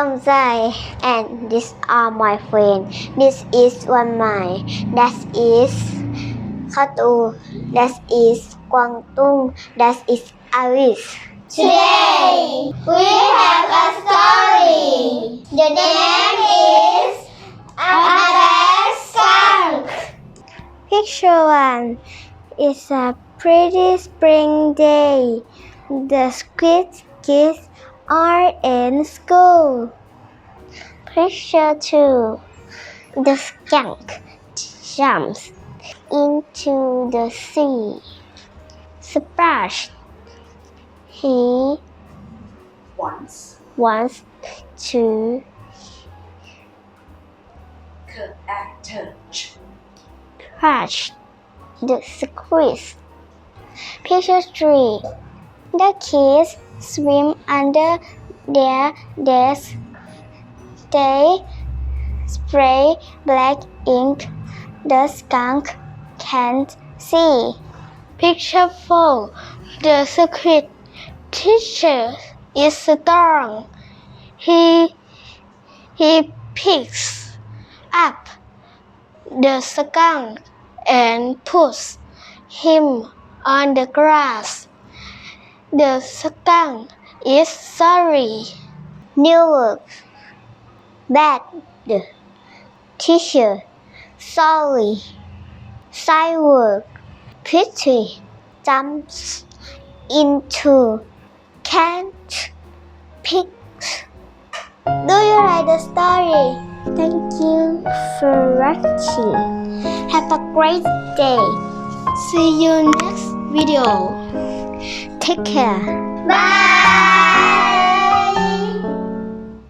Somzai and these are my friends. This is Wan Mai. That is Khatu. That is Quang Tung. That is Alice. Today we have a story. The name is A Skunk. Picture one is a pretty spring day. The squid kids are in school. Picture two the skunk jumps into the sea. Splash. He once wants to catch catch the squid. Picture three. The kids swim under their desk. They spray black ink. The skunk can't see. Picture four. The secret teacher is strong. He he picks up the skunk and puts him on the grass. The skunk is sorry. New work. Bad. Teacher. Sorry. Side work. Pretty. Jumps into Can't. pigs. Do you like the story? Thank you for watching. Have a great day. See you next video. Take care. Bye.